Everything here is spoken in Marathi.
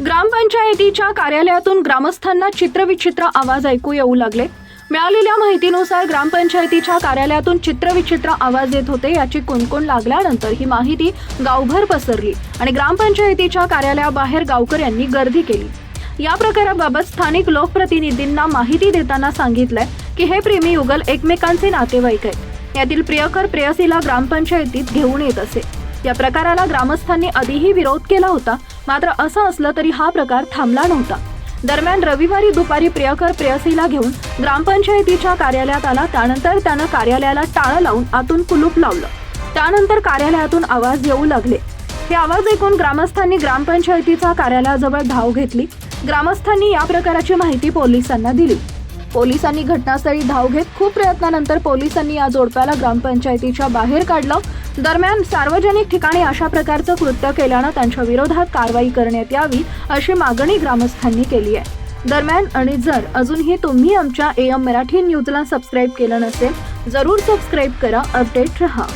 ग्रामपंचायतीच्या कार्यालयातून ग्रामस्थांना चित्रविचित्र आवाज ऐकू येऊ लागले. मिळालेल्या माहितीनुसार ग्रामपंचायतीच्या कार्यालयातून चित्रविचित्र आवाज येत होते याची कुणकुण लागल्यानंतर ही माहिती गावभर पसरली आणि ग्रामपंचायतीच्या कार्यालयाबाहेर गावकऱ्यांनी गर्दी केली. या प्रकाराबाबत स्थानिक लोकप्रतिनिधींना माहिती देताना सांगितलंय की हे प्रेमी युगल एकमेकांचे नातेवाईक आहेत. यातील प्रियकर प्रेयसीला ग्रामपंचायतीत घेऊन येत असे. या प्रकाराला ग्रामस्थांनी आधीही विरोध केला होता मात्र असं असलं तरी हा प्रकार थांबला नव्हता. दरम्यान रविवारी दुपारी प्रियकर प्रेयसीला घेऊन ग्रामपंचायतीच्या कार्यालयात आला. त्यानंतर त्यानं कार्यालयाला टाळं लावून आतून कुलूप लावलं. त्यानंतर कार्यालयातून आवाज येऊ लागले. हे आवाज ऐकून ग्रामस्थांनी ग्रामपंचायतीच्या कार्यालयाजवळ धाव घेतली. ग्रामस्थांनी या प्रकाराची माहिती पोलिसांना दिली. पोलिसांनी घटनास्थळी धाव घेत खूप प्रयत्नानंतर पोलिसांनी या जोडप्याला ग्रामपंचायतीच्या बाहेर काढलं. दरम्यान सार्वजनिक ठिकाणी अशा प्रकारचं कृत्य केल्यानं त्यांच्या विरोधात कारवाई करण्यात यावी अशी मागणी ग्रामस्थांनी केली आहे. दरम्यान आणि जर अजूनही तुम्ही आमच्या एम मराठी न्यूजला सबस्क्राईब केलं नसेल जरूर सबस्क्राईब करा अपडेट रहा.